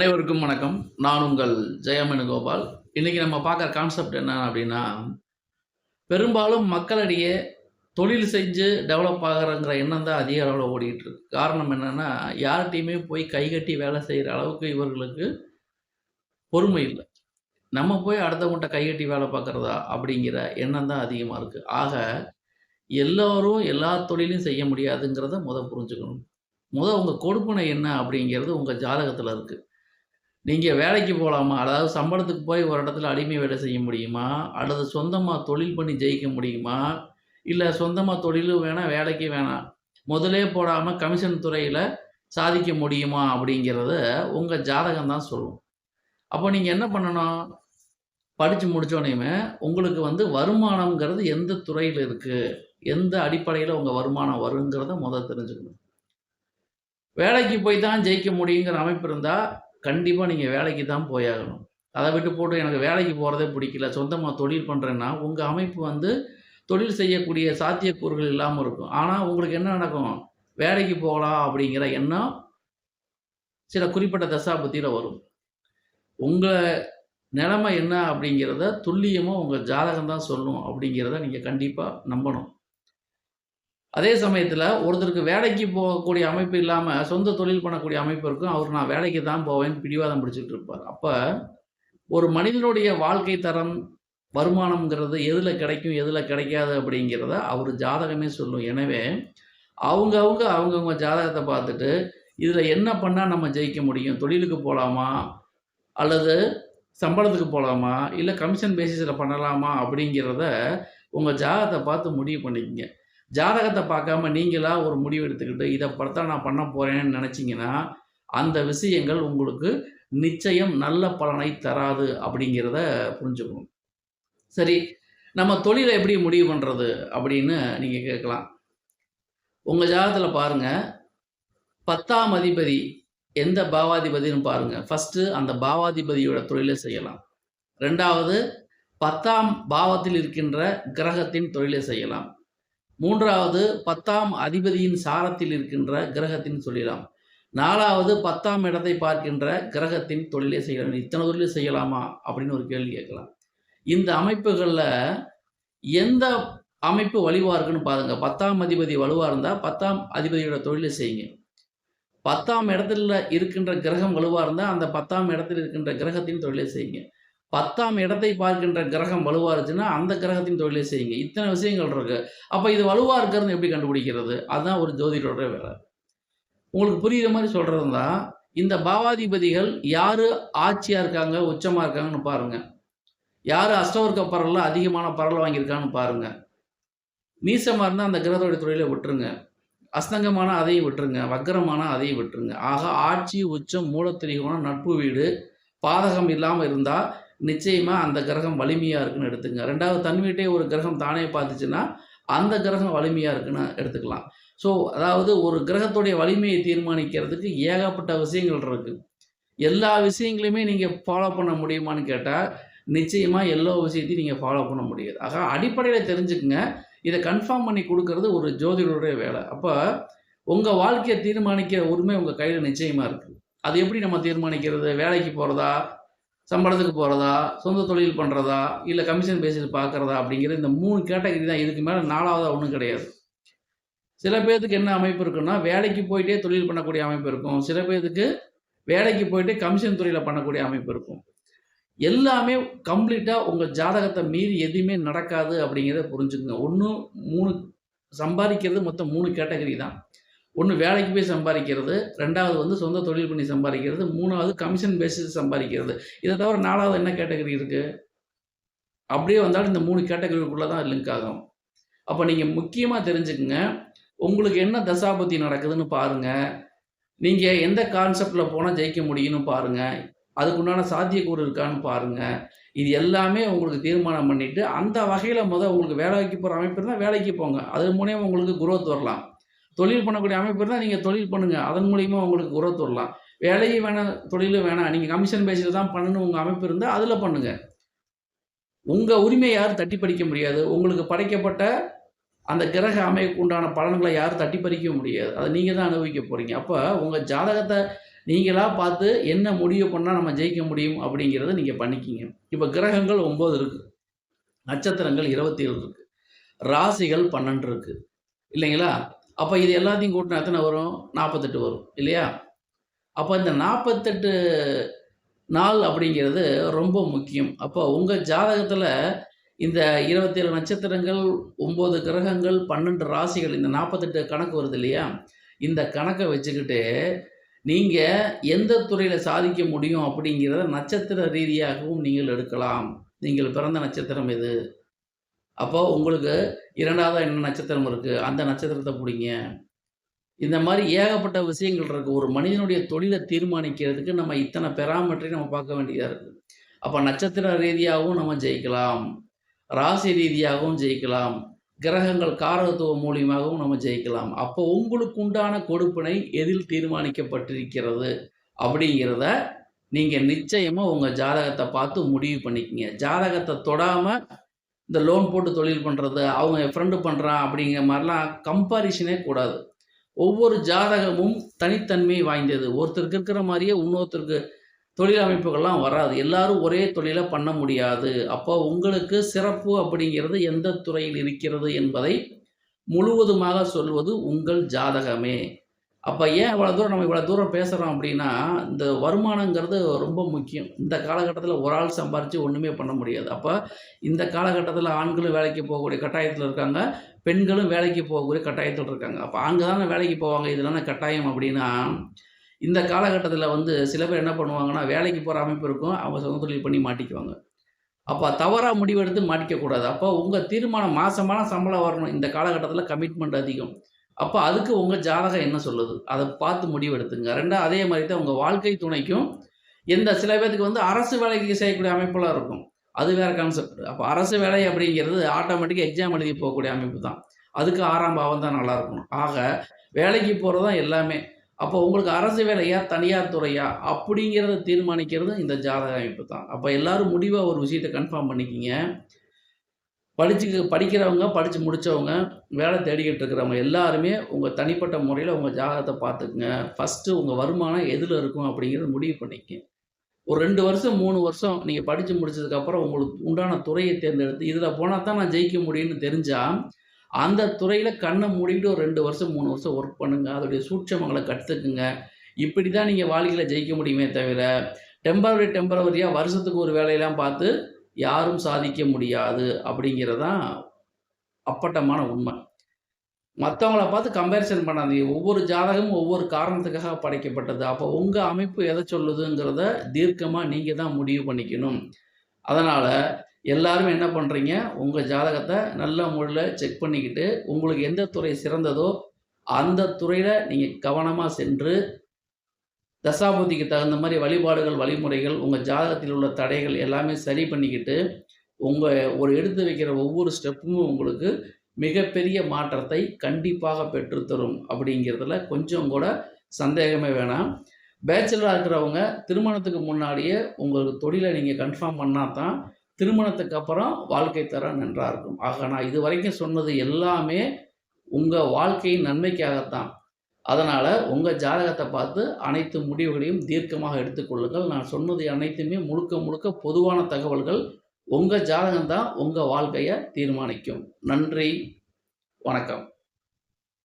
அனைவருக்கும் வணக்கம். நான் உங்கள் ஜெயமனு கோபால் இன்றைக்கி நம்ம பார்க்குற கான்செப்ட் என்ன அப்படின்னா பெரும்பாலும் மக்களிடையே தொழில் செஞ்சு டெவலப் ஆகிறங்கிற எண்ணம் தான் அதிக அளவில் ஓடிக்கிட்டு இருக்கு. காரணம் என்னென்னா யார்கிட்டையுமே போய் கைகட்டி வேலை செய்கிற அளவுக்கு இவர்களுக்கு பொறுமை இல்லை. நம்ம போய் அடுத்தவங்கள்ட்ட கைகட்டி வேலை பார்க்குறதா அப்படிங்கிற எண்ணம் தான் அதிகமாக இருக்குது ஆக எல்லோரும் எல்லா தொழிலையும் செய்ய முடியாதுங்கிறத முத புரிஞ்சுக்கணும். முத உங்கள் கொடுப்பனை என்ன அப்படிங்கிறது உங்கள் ஜாதகத்தில் இருக்குது நீங்கள் வேலைக்கு போகலாமா அதாவது சம்பளத்துக்கு போய் ஒரு இடத்துல அடிமை வேலை செய்ய முடியுமா? அல்லது சொந்தமாக தொழில் பண்ணி ஜெயிக்க முடியுமா? இல்லை சொந்தமாக தொழிலும் வேணாம் வேலைக்கு வேணாம் முதலே போடாமல் கமிஷன் துறையில் சாதிக்க முடியுமா அப்படிங்கிறத உங்கள் ஜாதகம் தான் சொல்லும். அப்போ நீங்கள் என்ன பண்ணணும்? படித்து முடித்தோடனேயுமே உங்களுக்கு வந்து வருமானம்ங்கிறது எந்த துறையில் இருக்குது எந்த அடிப்படையில் உங்கள் வருமானம் வருங்கிறத முதல் தெரிஞ்சுக்கணும். வேலைக்கு போய் தான் ஜெயிக்க முடியுங்கிற அமைப்பு இருந்தால் கண்டிப்பாக நீங்கள் வேலைக்கு தான் போயாகணும். அதை விட்டு போட்டு எனக்கு வேலைக்கு போகிறதே பிடிக்கல சொந்தமாக தொழில் பண்ணுறேன்னா உங்கள் அமைப்பு வந்து தொழில் செய்யக்கூடிய சாத்தியக்கூறுகள் இல்லாமல் இருக்கும். ஆனால் உங்களுக்கு என்ன நடக்கும்? வேலைக்கு போகலாம் அப்படிங்கிற எண்ணம் சில குறிப்பிட்ட தசாபத்தியில் வரும். உங்கள் நிலைமை என்ன அப்படிங்கிறத துல்லியமாக உங்கள் ஜாதகம் தான் சொல்லும் அப்படிங்கிறத நீங்கள் கண்டிப்பாக நம்பணும். அதே சமயத்தில் ஒருத்தருக்கு வேலைக்கு போகக்கூடிய அமைப்பு இல்லாமல் சொந்த தொழில் பண்ணக்கூடிய அமைப்பு இருக்கும். அவர் நான் வேலைக்கு தான் போவேன் பிடிவாதம் பிடிச்சிட்டு இருப்பார். அப்போ ஒரு மனிதனுடைய வாழ்க்கை தரம் வருமானம்ங்கிறது எதில் கிடைக்கும் எதில் கிடைக்காது அப்படிங்கிறத அவர் ஜாதகமே சொல்லும். எனவே அவங்கவுங்க அவங்கவுங்க ஜாதகத்தை பார்த்துட்டு இதில் என்ன பண்ணால் நம்ம ஜெயிக்க முடியும்? தொழிலுக்கு போகலாமா அல்லது சம்பளத்துக்கு போகலாமா இல்லை கமிஷன் பேசிஸில் பண்ணலாமா? அப்படிங்கிறத உங்கள் ஜாதகத்தை பார்த்து முடிவு பண்ணிக்கங்க. ஜாதகத்தை பார்க்காம நீங்களாக ஒரு முடிவு எடுத்துக்கிட்டு இதை பார்த்தா நான் பண்ண போகிறேன்னு நினச்சிங்கன்னா அந்த விஷயங்கள் உங்களுக்கு நிச்சயம் நல்ல பலனை தராது அப்படிங்கிறத புரிஞ்சுக்கணும். சரி நம்ம தொழிலை எப்படி முடிவு பண்ணுறது அப்படின்னு நீங்கள் கேட்கலாம். உங்கள் ஜாதகத்தில் பாருங்கள் பத்தாம் அதிபதி எந்த பாவாதிபதினு பாருங்கள் ஃபஸ்ட்டு அந்த பாவாதிபதியோட தொழிலை செய்யலாம். ரெண்டாவது பத்தாம் பாவத்தில் இருக்கின்ற கிரகத்தின் தொழிலை செய்யலாம். மூன்றாவது பத்தாம் அதிபதியின் சாரத்தில் இருக்கின்ற கிரகத்தின் சொல்லலாம் நாலாவது பத்தாம் இடத்தை பார்க்கின்ற கிரகத்தின் தொழிலே செய்யலாம் இத்தனை தொழிலே செய்யலாமா? அப்படின்னு ஒரு கேள்வி கேட்கலாம். இந்த அமைப்புகளில் எந்த அமைப்பு வலுவாக இருக்குன்னு பாருங்க. பத்தாம் அதிபதி வலுவாக இருந்தால் பத்தாம் அதிபதியோட தொழிலை செய்யுங்க. பத்தாம் இடத்துல இருக்கின்ற கிரகம் வலுவாக இருந்தால் அந்த பத்தாம் இடத்துல இருக்கின்ற கிரகத்தின் தொழிலை செய்யுங்க. பத்தாம் இடத்தை பார்க்கின்ற கிரகம் வலுவாக இருந்துச்சுன்னா அந்த கிரகத்தின் தொழிலை செய்யுங்க. இத்தனை விஷயங்கள் இருக்குது அப்போ இது வலுவாக இருக்கிறதுன்னு எப்படி கண்டுபிடிக்கிறது? அதுதான் ஒரு ஜோதிடரோட வேலை. உங்களுக்கு புரியுற மாதிரி சொல்கிறது தான் இந்த பாவாதிபதிகள் யார் ஆட்சியாக இருக்காங்க உச்சமாக இருக்காங்கன்னு பாருங்கள் யார் அஷ்டவர்க்க பரலில் அதிகமான பரல் வாங்கியிருக்கான்னு பாருங்கள் நீசமாக இருந்தால் அந்த கிரகத்தோட தொழிலை விட்டுருங்க. அஸ்தங்கமான அதையும் விட்டுருங்க. வக்கரமான அதையும் விட்டுருங்க. ஆக ஆட்சி உச்சம் மூலத்திரிகோணம் நட்பு வீடு பாதகம் இல்லாமல் இருந்தால் நிச்சயமாக அந்த கிரகம் வலிமையாக இருக்குன்னு எடுத்துங்க ரெண்டாவது தன் வீட்டே ஒரு கிரகம் தானே பார்த்துச்சுன்னா அந்த கிரகம் வலிமையாக இருக்குன்னு எடுத்துக்கலாம். ஸோ அதாவது ஒரு கிரகத்துடைய வலிமையை தீர்மானிக்கிறதுக்கு ஏகப்பட்ட விஷயங்கள் இருக்குது எல்லா விஷயங்களையுமே நீங்கள் ஃபாலோ பண்ண முடியுமான்னு கேட்டால் நிச்சயமாக எல்லா விஷயத்தையும் நீங்கள் ஃபாலோ பண்ண முடியாது. ஆக அடிப்படையில் தெரிஞ்சுக்குங்க. இதை கன்ஃபார்ம் பண்ணி கொடுக்கறது ஒரு ஜோதிடருடைய வேலை. அப்போ உங்கள் வாழ்க்கையை தீர்மானிக்கிற உரிமை உங்கள் கையில் நிச்சயமாக இருக்குது அது எப்படி நம்ம தீர்மானிக்கிறது? வேலைக்கு போகிறதா சம்பளத்துக்கு போகிறதா சொந்த தொழில் பண்ணுறதா இல்லை கமிஷன் பேசிஸ் பார்க்குறதா அப்படிங்கிற இந்த மூணு கேட்டகரி தான் இதுக்கு மேலே நாலாவதாக ஒன்றும் கிடையாது. சில பேர்த்துக்கு என்ன அமைப்பு இருக்குன்னா வேலைக்கு போயிட்டே தொழில் பண்ணக்கூடிய அமைப்பு இருக்கும். சில பேர்த்துக்கு வேலைக்கு போயிட்டு கமிஷன் துறையில் பண்ணக்கூடிய அமைப்பு இருக்கும். எல்லாமே கம்ப்ளீட்டாக உங்கள் ஜாதகத்தை மீறி எதுவுமே நடக்காது அப்படிங்கிறத புரிஞ்சுக்குங்க. ஒன்று மூணு சம்பாதிக்கிறது மொத்தம் மூணு கேட்டகரி தான். ஒன்று வேலைக்கு போய் சம்பாதிக்கிறது ரெண்டாவது வந்து சொந்த தொழில் பண்ணி சம்பாதிக்கிறது மூணாவது கமிஷன் பேசிஸ் சம்பாதிக்கிறது. இதை தவிர நாலாவது என்ன கேட்டகரி இருக்குது அப்படியே வந்தாலும் இந்த மூணு கேட்டகரிக்குள்ளே தான் லிங்க் ஆகும். அப்போ நீங்கள் முக்கியமாக தெரிஞ்சுக்குங்க உங்களுக்கு என்ன தசாபத்தி நடக்குதுன்னு பாருங்கள் நீங்கள் எந்த கான்செப்டில் போனால் ஜெயிக்க முடியும்னு பாருங்கள் அதுக்குண்டான சாத்தியக்கூறு இருக்கான்னு பாருங்கள் இது எல்லாமே உங்களுக்கு தீர்மானம் பண்ணிவிட்டு அந்த வகையில் முதல் உங்களுக்கு வேலைக்கு போகிற அமைப்பு இருந்தால் வேலைக்கு போங்க. அது மூலியமாக உங்களுக்கு குரோத் வரலாம். தொழில் பண்ணக்கூடிய அமைப்பு இருந்தால் நீங்கள் தொழில் பண்ணுங்கள் அதன் மூலியமாக உங்களுக்கு குரோத் வரலாம் வேலையும் வேணாம் தொழிலும் வேணாம் நீங்கள் கமிஷன் பேஸில் தான் பண்ணணும் உங்கள் அமைப்பு இருந்தால் அதில் பண்ணுங்கள் உங்கள் உரிமையை யாரும் தட்டி பறிக்க முடியாது. உங்களுக்கு படைக்கப்பட்ட அந்த கிரக அமைப்புக்கு உண்டான பலன்களை யாரும் தட்டி பறிக்க முடியாது. அதை நீங்கள் தான் அனுபவிக்க போகிறீங்க அப்போ உங்கள் ஜாதகத்தை நீங்களாக பார்த்து என்ன முடிவு பண்ணால் நம்ம ஜெயிக்க முடியும் அப்படிங்கிறத நீங்கள் பண்ணிக்கிங்க. இப்போ கிரகங்கள் ஒம்பது இருக்குது நட்சத்திரங்கள் இருபத்தேழு இருக்குது ராசிகள் பன்னெண்டு இருக்குது இல்லைங்களா? அப்போ இது எல்லாத்தையும் கூட்டுனா எத்தனை வரும்? 48 வரும். இல்லையா? அப்போ இந்த 48 நாள் அப்படிங்கிறது ரொம்ப முக்கியம். அப்போ உங்கள் ஜாதகத்தில் இந்த 27 நட்சத்திரங்கள், ஒம்பது கிரகங்கள், 12 ராசிகள் இந்த 48 கணக்கு வருது இல்லையா? இந்த கணக்கை வச்சுக்கிட்டு, நீங்கள் எந்த துறையில் சாதிக்க முடியும் அப்படிங்கிறத நட்சத்திர ரீதியாகவும் நீங்கள் எடுக்கலாம். நீங்கள் பிறந்த நட்சத்திரம் எது? அப்போ உங்களுக்கு இரண்டாவதாக என்ன நட்சத்திரம் இருக்குது அந்த நட்சத்திரத்தை பிடிங்க இந்த மாதிரி ஏகப்பட்ட விஷயங்கள் இருக்குது ஒரு மனிதனுடைய தொழிலை தீர்மானிக்கிறதுக்கு நம்ம இத்தனை பெராமட்டரி நம்ம பார்க்க வேண்டியதாக இருக்குது அப்போ நட்சத்திர ரீதியாகவும் நம்ம ஜெயிக்கலாம். ராசி ரீதியாகவும் ஜெயிக்கலாம். கிரகங்கள் காரகத்துவம் மூலியமாகவும் நம்ம ஜெயிக்கலாம். அப்போ உங்களுக்கு உண்டான கொடுப்பினை எதில் தீர்மானிக்கப்பட்டிருக்கிறது? அப்படிங்கிறத நீங்கள் நிச்சயமாக உங்கள் ஜாதகத்தை பார்த்து முடிவு பண்ணிக்கங்க. ஜாதகத்தை தொடாமல் இந்த லோன் போட்டு தொழில் பண்ணுறது அவங்க என் ஃப்ரெண்டு பண்ணுறான் அப்படிங்கிற மாதிரிலாம் கம்பாரிசனே கூடாது. ஒவ்வொரு ஜாதகமும் தனித்தன்மை வாய்ந்தது. ஒருத்தருக்கு இருக்கிற மாதிரியே இன்னொருத்தருக்கு தொழில் அமைப்புகள்லாம் வராது. எல்லாரும் ஒரே தொழிலை பண்ண முடியாது. அப்போ உங்களுக்கு சிறப்பு அப்படிங்கிறது எந்த துறையில் இருக்கிறது என்பதை முழுவதுமாக சொல்வது உங்கள் ஜாதகமே. அப்போ ஏன் இவ்வளோ தூரம் நம்ம இவ்வளோ தூரம் பேசுகிறோம் அப்படின்னா, இந்த வருமானங்கிறது ரொம்ப முக்கியம். இந்த காலகட்டத்தில் ஒரு ஆள் சம்பாரித்து ஒன்றுமே பண்ண முடியாது. அப்போ இந்த காலகட்டத்தில் ஆண்களும் வேலைக்கு போகக்கூடிய கட்டாயத்தில் இருக்காங்க. பெண்களும் வேலைக்கு போகக்கூடிய கட்டாயத்தில் இருக்காங்க. அப்போ ஆண்க தானே வேலைக்கு போவாங்க. இது கட்டாயம் அப்படின்னா, இந்த காலகட்டத்தில் வந்து சில பேர் என்ன பண்ணுவாங்கன்னா, வேலைக்கு போகிற அமைப்பு இருக்கும். அவங்க சொந்த தொழில் பண்ணி மாட்டிக்குவாங்க. அப்போ தவறாக முடிவெடுத்து மாட்டிக்கக்கூடாது அப்போ உங்கள் தீர்மானம் மாதமான சம்பளம் வரணும். இந்த காலகட்டத்தில் கமிட்மெண்ட் அதிகம். அப்போ அதுக்கு உங்கள் ஜாதகம் என்ன சொல்லுது? அதை பார்த்து முடிவெடுத்துங்க. 2 அதே மாதிரி தான் உங்கள் வாழ்க்கை துணைக்கும் எந்த சில பேர்த்துக்கு வந்து அரசு வேலைக்கு செய்யக்கூடிய அமைப்புலாம் இருக்கும். அது வேறு கான்செப்ட். அப்போ அரசு வேலை அப்படிங்கிறது ஆட்டோமேட்டிக்காக எக்ஸாம் எழுதி போகக்கூடிய அமைப்பு தான். அதுக்கு ஆறாம் பாவம் தான் நல்லா இருக்கணும். ஆக வேலைக்கு போகிறது தான் எல்லாமே. அப்போ உங்களுக்கு அரசு வேலையா? தனியார் துறையா? அப்படிங்கிறத தீர்மானிக்கிறது இந்த ஜாதக அமைப்பு தான். அப்போ எல்லோரும் முடிவாக ஒரு விஷயத்த கன்ஃபார்ம் பண்ணிக்கிங்க படிச்சு படிக்கிறவங்க, படித்து முடித்தவங்க வேலை தேடிக்கிட்டு இருக்கிறவங்க எல்லாருமே உங்கள் தனிப்பட்ட முறையில் உங்கள் ஜாதகத்தை பார்த்துக்குங்க. ஃபர்ஸ்ட்டு உங்கள் வருமானம் எதில் இருக்கும் அப்படிங்கிறத முடிவு பண்ணிக்க ஒரு ரெண்டு வருஷம், மூணு வருஷம் நீங்கள் படித்து முடிச்சதுக்கப்புறம் உங்களுக்கு உண்டான துறையை தேர்ந்தெடுத்து, இதில் போனால் தான் நான் ஜெயிக்க முடியும்னு தெரிஞ்சால் அந்த துறையில் கண்ணை மூடிக்கிட்டு ஒரு ரெண்டு வருஷம், மூணு வருஷம் ஒர்க் பண்ணுங்கள் அதோடைய சூட்சமங்களை கற்றுக்குங்க இப்படி தான் நீங்கள் வாழ்க்கையில் ஜெயிக்க முடியுமே தவிர, டெம்பரவரி டெம்பரவரியாக வருஷத்துக்கு ஒரு வேலையெல்லாம் பார்த்து யாரும் சாதிக்க முடியாது அப்படிங்கிறது தான் அப்பட்டமான உண்மை மற்றவங்கள பார்த்து கம்பேரிசன் பண்ணாதீங்க. ஒவ்வொரு ஜாதகமும் ஒவ்வொரு காரணத்துக்காக படைக்கப்பட்டது. அப்போ உங்கள் அமைப்பு எதை சொல்லுதுங்கிறத தீர்க்கமாக நீங்கள் தான் முடிவு பண்ணிக்கணும். அதனால் எல்லாருமே என்ன பண்ணுறீங்க உங்கள் ஜாதகத்தை நல்ல முறையில் செக் பண்ணிக்கிட்டு, உங்களுக்கு எந்த துறை சிறந்ததோ, அந்த துறையில் நீங்கள் கவனமாக சென்று, தசாபுத்திக்கு தகுந்த மாதிரி வழிபாடுகள், வழிமுறைகள், உங்கள் ஜாதகத்தில் உள்ள தடைகள் எல்லாமே சரி பண்ணிக்கிட்டு, உங்கள் ஒரு எடுத்து வைக்கிற ஒவ்வொரு ஸ்டெப்பும் உங்களுக்கு மிகப்பெரிய மாற்றத்தை கண்டிப்பாக பெற்றுத்தரும் அப்படிங்கிறதுல கொஞ்சம் கூட சந்தேகமே வேணாம். பேச்சுலராக இருக்கிறவங்க திருமணத்துக்கு முன்னாடியே உங்களுக்கு தொழிலை நீங்கள் கன்ஃபார்ம் பண்ணால் தான், திருமணத்துக்கு அப்புறம் வாழ்க்கை தரம் நன்றாக இருக்கும். ஆக நான் இது வரைக்கும் சொன்னது எல்லாமே உங்கள் வாழ்க்கையின் நன்மைக்காகத்தான். அதனால் உங்கள் ஜாதகத்தை பார்த்து அனைத்து முடிவுகளையும் தீர்க்கமாக எடுத்துக்கொள்ளுங்கள். நான் சொன்னது அனைத்துமே முழுக்க முழுக்க பொதுவான தகவல்கள். உங்கள் ஜாதகம் தான் வாழ்க்கையை தீர்மானிக்கும். நன்றி, வணக்கம்.